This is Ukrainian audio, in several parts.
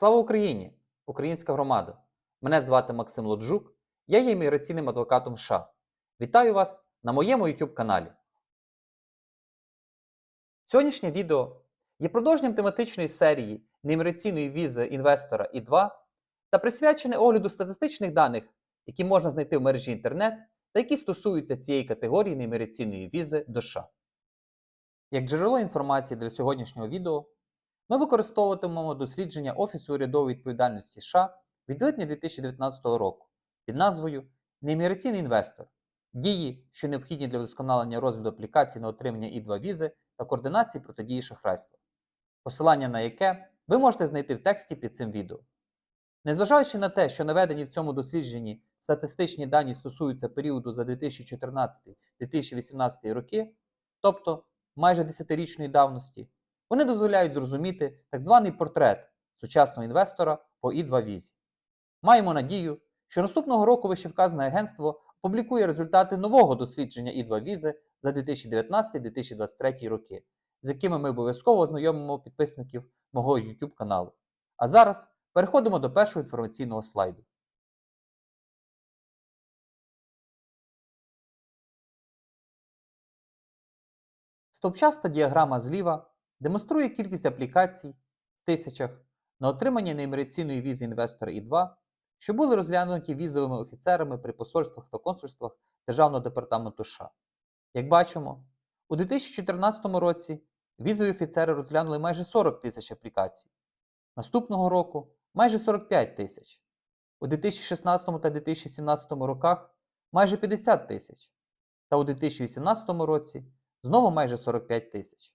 Слава Україні! Українська громада! Мене звати Максим Лоджук, я є імміграційним адвокатом США. Вітаю вас на моєму YouTube каналі. Сьогоднішнє відео є продовженням тематичної серії неімміграційної візи інвестора І2 та присвячене огляду статистичних даних, які можна знайти в мережі інтернет та які стосуються цієї категорії неімміграційної візи до США. Як джерело інформації для сьогоднішнього відео ми використовуватимемо дослідження Офісу урядової відповідальності США від липня 2019 року під назвою Неімміграційний інвестор. Дії, що необхідні для вдосконалення розгляду аплікацій на отримання І2 візи та координації протидії шахрайства, посилання на яке ви можете знайти в тексті під цим відео. Незважаючи на те, що наведені в цьому дослідженні статистичні дані стосуються періоду за 2014-2018 роки, тобто майже 10-річної давності, вони дозволяють зрозуміти так званий портрет сучасного інвестора по І2 візі. Маємо надію, що наступного року вищевказане агентство опублікує результати нового дослідження І2 візи за 2019-2023 роки, з якими ми обов'язково ознайомимо підписників мого YouTube каналу. А зараз переходимо до першого інформаційного слайду. Стовпчаста діаграма зліва демонструє кількість аплікацій в тисячах на отримання неімміграційної візи інвестора І2, що були розглянуті візовими офіцерами при посольствах та консульствах Державного департаменту США. Як бачимо, у 2014 році візові офіцери розглянули майже 40 тисяч аплікацій, наступного року майже 45 тисяч, у 2016 та 2017 роках майже 50 тисяч, та у 2018 році знову майже 45 тисяч.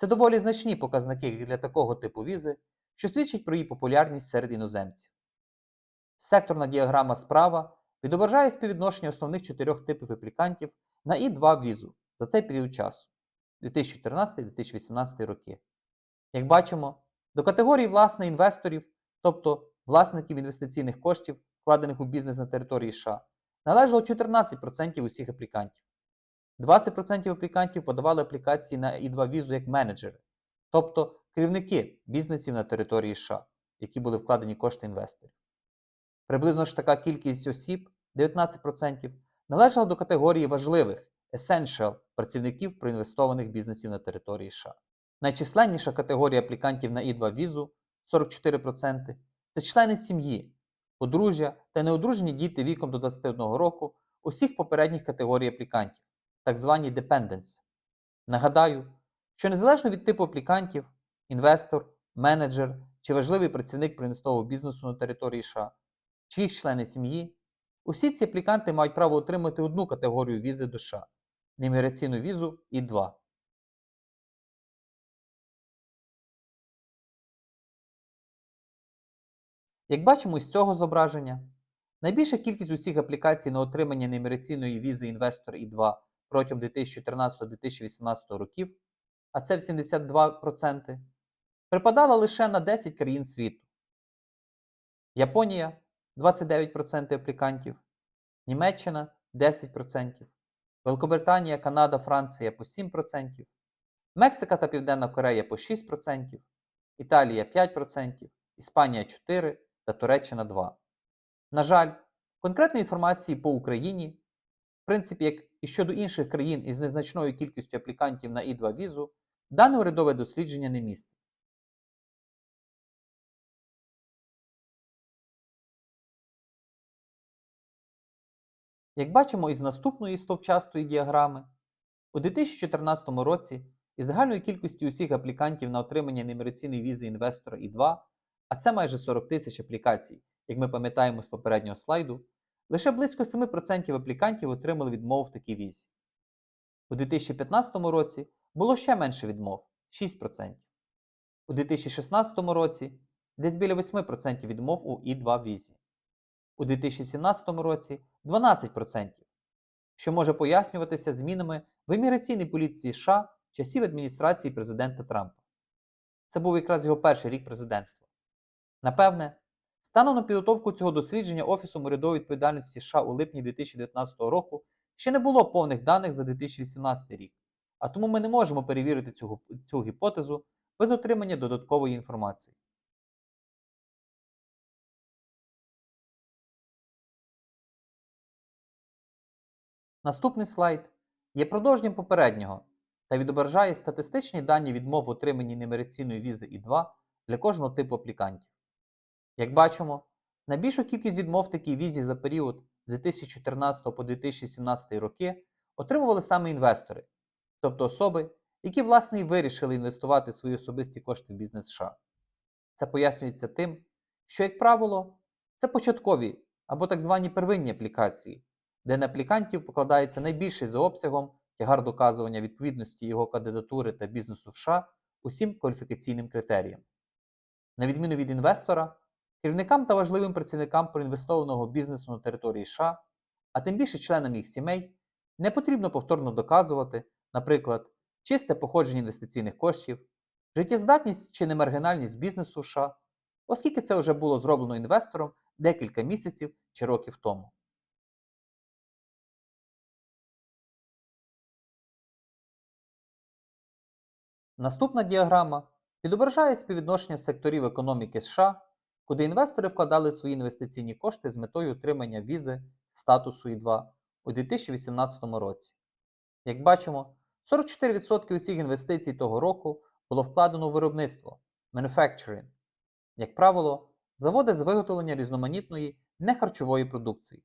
Це доволі значні показники для такого типу візи, що свідчить про її популярність серед іноземців. Секторна діаграма справа відображає співвідношення основних чотирьох типів аплікантів на І2 візу за цей період часу 2014-2018 роки. Як бачимо, до категорії власне інвесторів, тобто власників інвестиційних коштів, вкладених у бізнес на території США, належало 14% усіх аплікантів. 20% аплікантів подавали аплікації на І2 візу як менеджери, тобто керівники бізнесів на території США, які були вкладені кошти інвесторів. Приблизно ж така кількість осіб, 19%, належала до категорії важливих essential працівників проінвестованих бізнесів на території США. Найчисленніша категорія аплікантів на І2 візу 44% це члени сім'ї, подружжя та неодружені діти віком до 21 року усіх попередніх категорій аплікантів так звані dependents. Нагадаю, що незалежно від типу аплікантів, інвестор, менеджер чи важливий працівник принестового бізнесу на території США, чи їх члени сім'ї, усі ці апліканти мають право отримати одну категорію візи до США – неміграційну візу І2. Як бачимо із цього зображення, найбільша кількість усіх аплікацій на отримання неміграційної візи інвестор І2 протягом 2014-2018 років, а це в 72%, припадала лише на 10 країн світу. Японія 29% аплікантів, Німеччина 10%, Великобританія, Канада, Франція по 7%, Мексика та Південна Корея по 6%, Італія 5%, Іспанія 4% та Туреччина 2%. На жаль, конкретної інформації по Україні, принципі, як і щодо інших країн із незначною кількістю аплікантів на І2 візу, дане урядове дослідження не містить. Як бачимо із наступної стовпчастої діаграми, у 2014 році із загальної кількості усіх аплікантів на отримання немераційної візи інвестора І2, а це майже 40 тисяч аплікацій, як ми пам'ятаємо з попереднього слайду, лише близько 7% аплікантів отримали відмову в такій візі. У 2015 році було ще менше відмов 6%. У 2016 році десь біля 8% відмов у І2 візі. У 2017 році 12%, що може пояснюватися змінами в імміграційній поліції США часів адміністрації президента Трампа. Це був якраз його перший рік президентства. Напевне, Станом на підготовку цього дослідження Офісом урядової відповідальності США у липні 2019 року ще не було повних даних за 2018 рік, а тому ми не можемо перевірити цю, цю гіпотезу без отримання додаткової інформації. Наступний слайд є продовженням попереднього та відображає статистичні дані відмов в отриманні немериційної візи І2 для кожного типу аплікантів. Як бачимо, найбільшу кількість відмов такій візі за період з 2014 по 2017 роки отримували саме інвестори, тобто особи, які власне і вирішили інвестувати свої особисті кошти в бізнес США. Це пояснюється тим, що, як правило, це початкові або так звані первинні аплікації, де на аплікантів покладається найбільший за обсягом тягар доказування відповідності його кандидатури та бізнесу в США усім кваліфікаційним критеріям. На відміну від інвестора, керівникам та важливим працівникам проінвестованого бізнесу на території США, а тим більше членам їх сімей, не потрібно повторно доказувати, наприклад, чисте походження інвестиційних коштів, життєздатність чи немаргінальність бізнесу США, оскільки це вже було зроблено інвестором декілька місяців чи років тому. Наступна діаграма відображає співвідношення секторів економіки США, куди інвестори вкладали свої інвестиційні кошти з метою отримання візи статусу І2 у 2018 році. Як бачимо, 44% усіх інвестицій того року було вкладено у виробництво manufacturing, як правило, заводи з виготовлення різноманітної нехарчової продукції.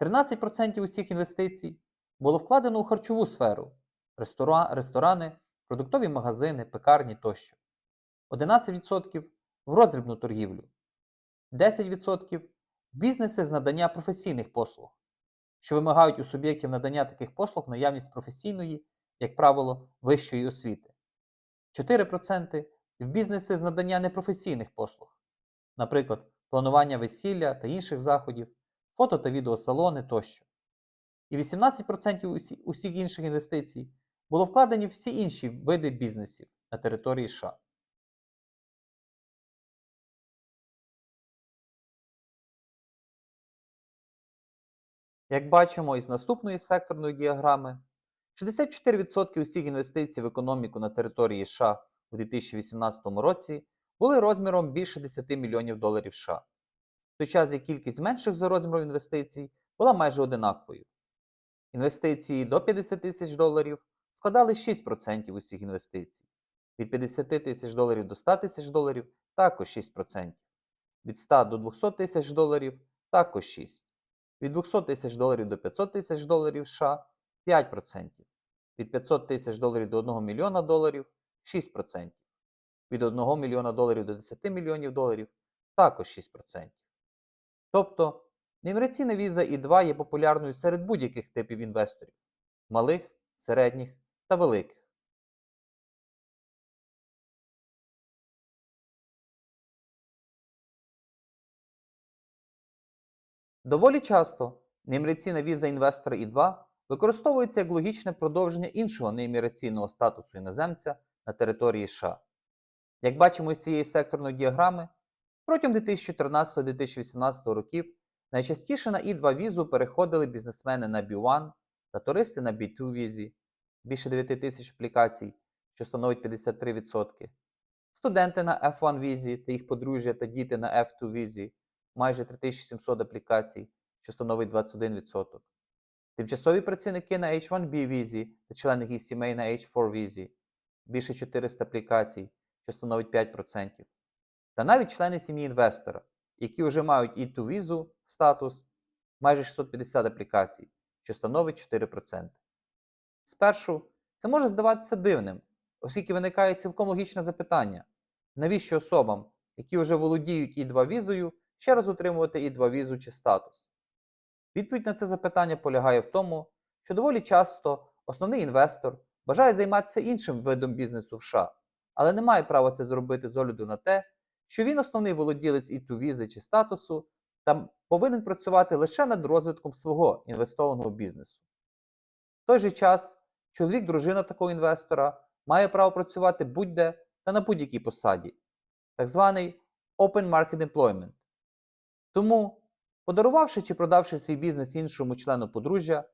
13% усіх інвестицій було вкладено у харчову сферу ресторани, продуктові магазини, пекарні тощо. 11% в роздрібну торгівлю, 10% бізнеси з надання професійних послуг, що вимагають у суб'єктів надання таких послуг наявність професійної, як правило, вищої освіти, 4% в бізнеси з надання непрофесійних послуг, наприклад, планування весілля та інших заходів, фото та відеосалони тощо. І 18% усі- усіх інших інвестицій було вкладені в всі інші види бізнесів на території США. Як бачимо із наступної секторної діаграми, 64% усіх інвестицій в економіку на території США у 2018 році були розміром більше 10 мільйонів доларів США, в той час як кількість менших за розміром інвестицій була майже одинаковою. Інвестиції до 50 тисяч доларів складали 6% усіх інвестицій, від 50 тисяч доларів до 100 тисяч доларів також 6%, від 100 до 200 тисяч доларів також 6%, від 200 тисяч доларів до 500 тисяч доларів США 5%, від 500 тисяч доларів до 1 мільйона доларів 6%, від 1 мільйона доларів до 10 мільйонів доларів також 6%. Тобто, Неміраційна віза І2 є популярною серед будь-яких типів інвесторів малих, середніх та великих. Доволі часто неімміграційна віза інвестора І2 використовується як логічне продовження іншого неімміграційного статусу іноземця на території США. Як бачимо із цієї секторної діаграми, протягом 2014-2018 років найчастіше на І2 візу переходили бізнесмени на B1 та туристи на B2 візі, більше 9 тисяч аплікацій, що становить 53%, студенти на F1 візі та їх подружжя та діти на F2 візі, майже 3700 аплікацій, що становить 21%. Тимчасові працівники на H1B візі та члени їх сімей на H4 візі, більше 400 аплікацій, що становить 5%. Та навіть члени сім'ї інвестора, які вже мають E2 візу статус, майже 650 аплікацій, що становить 4%. Спершу це може здаватися дивним, оскільки виникає цілком логічне запитання, навіщо особам, які вже володіють І2 візою, ще раз отримувати І2 візу чи статус? Відповідь на це запитання полягає в тому, що доволі часто основний інвестор бажає займатися іншим видом бізнесу в США, але не має права це зробити з огляду на те, що він основний володілець І2 візи чи статусу та повинен працювати лише над розвитком свого інвестованого бізнесу. В той же час чоловік, дружина такого інвестора має право працювати будь-де та на будь-якій посаді, так званий Open Market Employment. Тому, подарувавши чи продавши свій бізнес іншому члену подружжя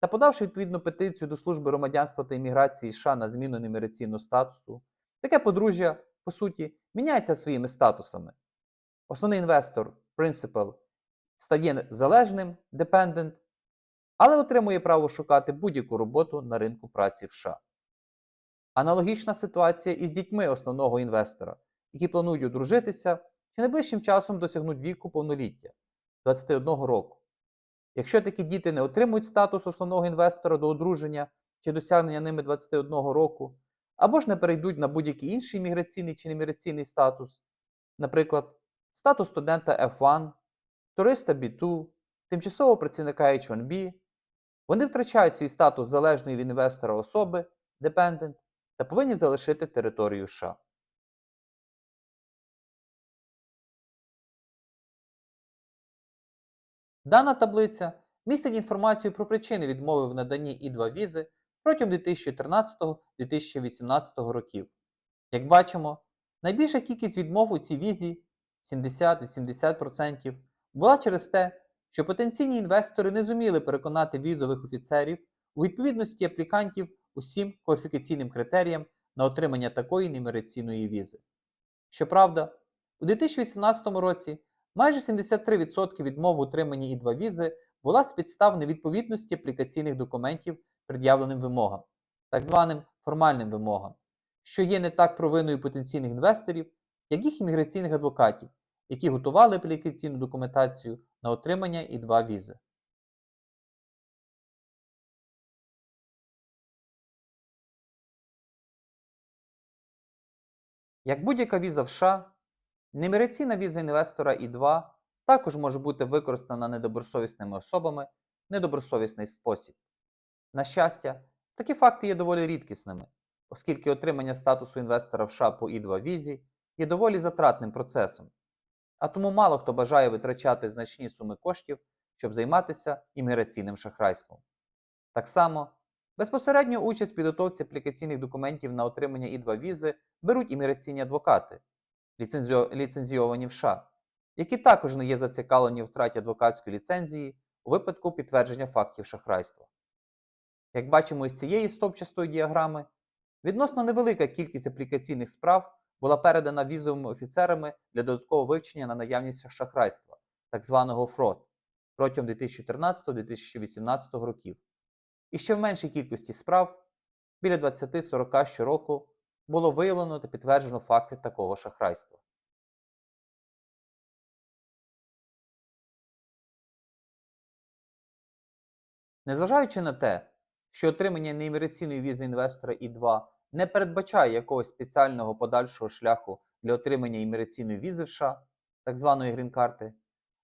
та подавши відповідну петицію до служби громадянства та імміграції США на зміну неміграційного статусу, таке подружжя, по суті, міняється своїми статусами. Основний інвестор, principal, стає залежним dependent, але отримує право шукати будь-яку роботу на ринку праці в США. Аналогічна ситуація із дітьми основного інвестора, які планують одружитися чи найближчим часом досягнуть віку повноліття 21 року. Якщо такі діти не отримують статус основного інвестора до одруження чи досягнення ними 21 року, або ж не перейдуть на будь-який інший міграційний чи неміграційний статус, наприклад, статус студента F1, туриста B2, тимчасового працівника H1B, вони втрачають свій статус залежної від інвестора особи, dependent, та повинні залишити територію США. Дана таблиця містить інформацію про причини відмови в наданні І2 візи протягом 2014-2018 років. Як бачимо, найбільша кількість відмов у цій візі 70-80% була через те, що потенційні інвестори не зуміли переконати візових офіцерів у відповідності аплікантів усім кваліфікаційним критеріям на отримання такої неміграційної візи. Щоправда, у 2018 році майже 73% відмов в отриманні І2 візи була з підстав невідповідності аплікаційних документів пред'явленим вимогам, так званим формальним вимогам, що є не так провиною потенційних інвесторів, як їх імміграційних адвокатів, які готували аплікаційну документацію на отримання І2 візи. Як будь-яка віза в США, неміграційна віза інвестора І2 також може бути використана недобросовісними особами в недобросовісний спосіб. На щастя, такі факти є доволі рідкісними, оскільки отримання статусу інвестора в США по І2 візі є доволі затратним процесом, а тому мало хто бажає витрачати значні суми коштів, щоб займатися імміграційним шахрайством. Так само, безпосередню участь в підготовці аплікаційних документів на отримання І2 візи беруть імміграційні адвокати, ліцензійовані в США, які також не є зацікавлені в втраті адвокатської ліцензії у випадку підтвердження фактів шахрайства. Як бачимо із цієї стовпчастої діаграми, відносно невелика кількість аплікаційних справ була передана візовими офіцерами для додаткового вивчення на наявність шахрайства, так званого фрод, протягом 2014-2018 років. І ще в меншій кількості справ, біля 20-40 щороку, було виявлено та підтверджено факти такого шахрайства. Незважаючи на те, що отримання неімміграційної візи інвестора І2 не передбачає якогось спеціального подальшого шляху для отримання імміграційної візи в США, так званої грін-карти,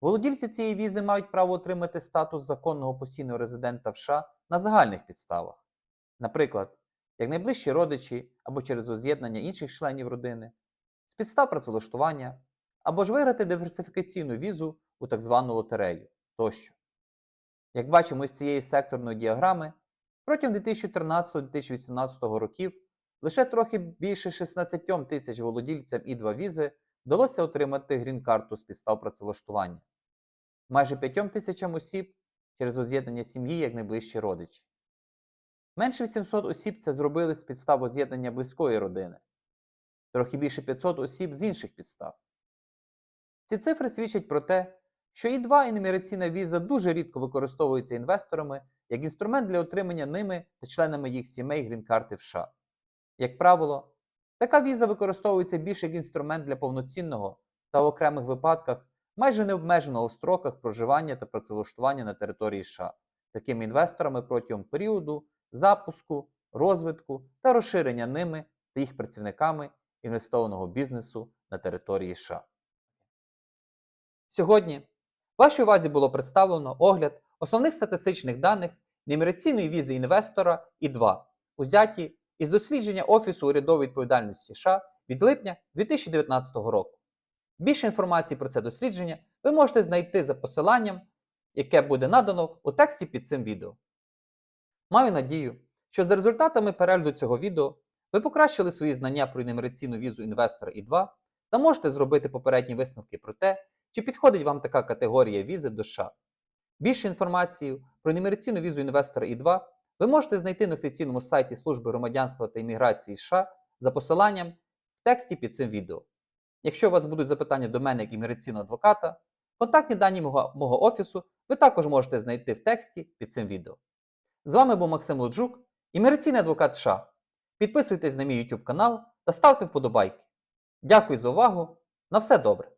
володільці цієї візи мають право отримати статус законного постійного резидента в США на загальних підставах, наприклад, як найближчі родичі або через воз'єднання інших членів родини, з підстав працевлаштування, або ж виграти диверсифікаційну візу у так звану лотерею тощо. Як бачимо з цієї секторної діаграми, протягом 2014-2018 років лише трохи більше 16 тисяч володільцям І2 візи вдалося отримати грін-карту з підстав працевлаштування, майже 5 тисячам осіб через воз'єднання сім'ї як найближчі родичі. Менше 800 осіб це зробили з підстав воз'єднання близької родини, трохи більше 500 осіб з інших підстав. Ці цифри свідчать про те, що І2 інміграційна віза дуже рідко використовується інвесторами як інструмент для отримання ними та членами їх сімей грін-карти в США. Як правило, така віза використовується більше як інструмент для повноцінного та в окремих випадках майже необмеженого в строках проживання та працевлаштування на території США такими інвесторами протягом періоду запуску, розвитку та розширення ними та їх працівниками інвестованого бізнесу на території США. Сьогодні вашій увазі було представлено огляд основних статистичних даних неміграційної візи інвестора І2, узяті із дослідження Офісу урядової відповідальності США від липня 2019 року. Більше інформації про це дослідження ви можете знайти за посиланням, яке буде надано у тексті під цим відео. Маю надію, що за результатами перегляду цього відео ви покращили свої знання про інемераційну візу інвестора І2 та можете зробити попередні висновки про те, чи підходить вам така категорія візи до США. Більше інформації про інемераційну візу інвестора І2 ви можете знайти на офіційному сайті Служби громадянства та імміграції США за посиланням в тексті під цим відео. Якщо у вас будуть запитання до мене як імміграційного адвоката, Контактні дані мого, мого офісу ви також можете знайти в тексті під цим відео. З вами був Максим Луджук, імміграційний адвокат США. Підписуйтесь на мій YouTube канал та ставте вподобайки. Дякую за увагу. На все добре!